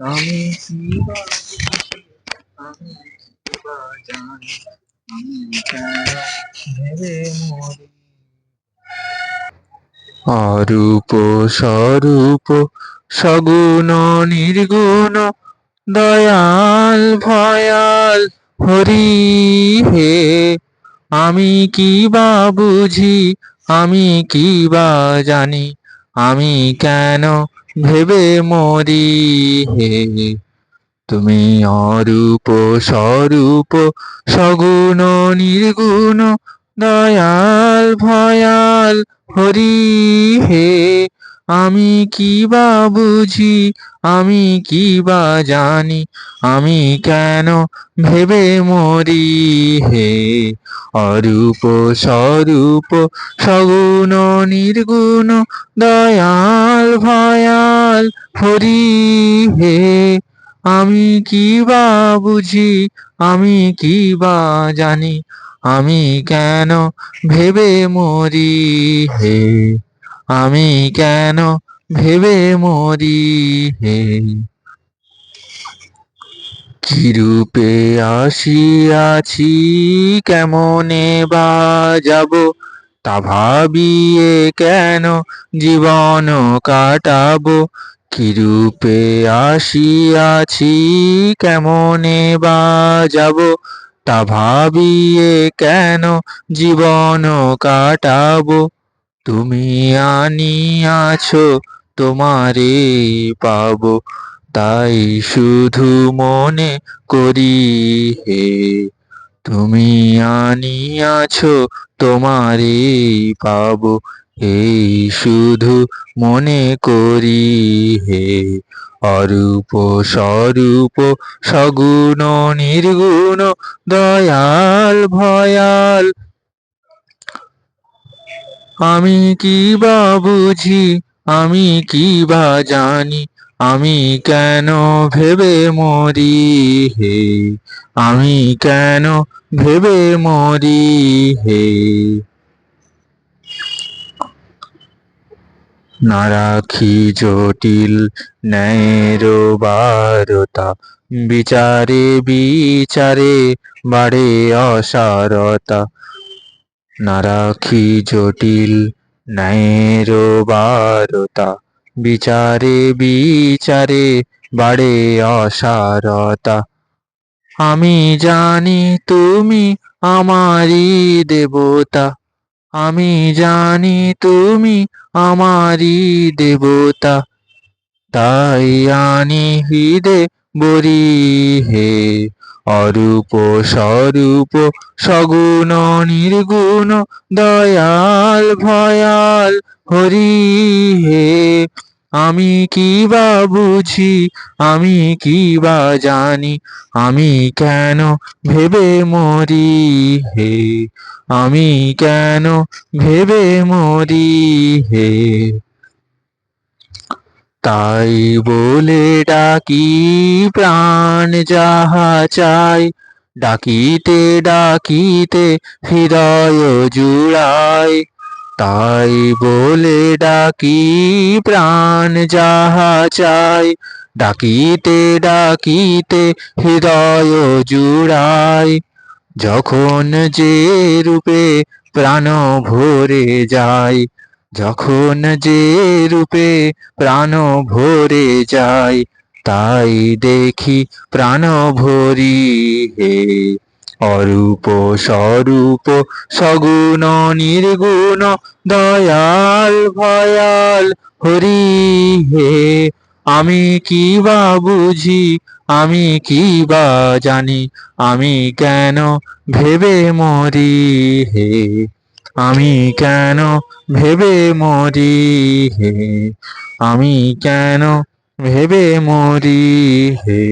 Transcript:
আমি কি আমি কি জানি, আমি ভেবে মরি অরূপ স্বরূপ, সগুণ নির্গুণ, দয়াল, ভয়াল, হরি হে। আমি কি বা বুঝি, আমি কি বা জানি, আমি কেন ভেবে মরি হে। তুমি অরূপ, স্বরূপ, সগুণ, নির্গুণ, দয়াল, ভয়াল হরি হে। আমি কি বা বুঝি, আমি কি বা জানি, আমি কেন ভেবে মরি হে? অরূপ, স্বরূপ, সগুণ, নির্গুণ, দয়াল ভয়াল হরি হে আমি কি বা বুঝি, আমি কি বা জানি, আমি কেন ভেবে মরি হে আমি কেন ভেবে মরি হে কি রূপে আসিয়াছি, কেমনে বা যাব? তা ভাবিয়ে কেন জীবন কাটাবো? কি রূপে আসিয়াছি, কেমনে বা যাব তা ভাবিয়ে কেন জীবন কাটাবো? তুমি আনিয়াছ, তোমারে পাবো। তাই শুধু মনে করি হে তুমি আনিয়াছ তোমারে পাবো। এই শুধু মনে করি হে অরূপ স্বরূপ, সগুণ নির্গুণ, দয়াল ভয়াল। আমি কি বা বুঝি, আমি কি বা জানি, আমি কেন ভেবে মরি হে? আমি কেন ভেবে মরি হে। না রাখি জটিল ন্যায়ের বারতা, বিচারে বিচারে বাড়ে অসারতা। না রাখি জটিল ন্যায়ের বারতা, বিচারে বিচারে বাড়ে অসারতা। আমি জানি তুমি আমারই দেবতা। আমি জানি তুমি আমারই দেবতা। তাই আনি হৃদে বরি হে। অরূপ স্বরূপ সগুণ নির্গুণ, দয়াল ভয়াল হরি হে। আমি কি বা বুঝি? আমি কি বা জানি? আমি কেন ভেবে মরি হে? আমি কেন ভেবে মরি হে? তাই বলে ডাকি প্রাণ যাহা চাই, ডাকিতে ডাকিতে হৃদয় জুড়াই তাই বলে ডাকি, প্রাণ যাহা চাই, ডাকিতে ডাকিতে হৃদয় জুড়াই। যখন যে রূপে প্রাণ ভরে যায় যখন যে রূপে প্রাণ ভরে যায় তাই দেখি প্রাণ ভরি হে। অরূপ, স্বরূপ, সগুণ, নির্গুণ, দয়াল, ভয়াল, হরি হে। আমি কি বা বুঝি, আমি কি বা জানি, আমি কেন ভেবে মরি হে? আমি কেন ভেবে মরি হে? আমি কেন ভেবে মরি হে?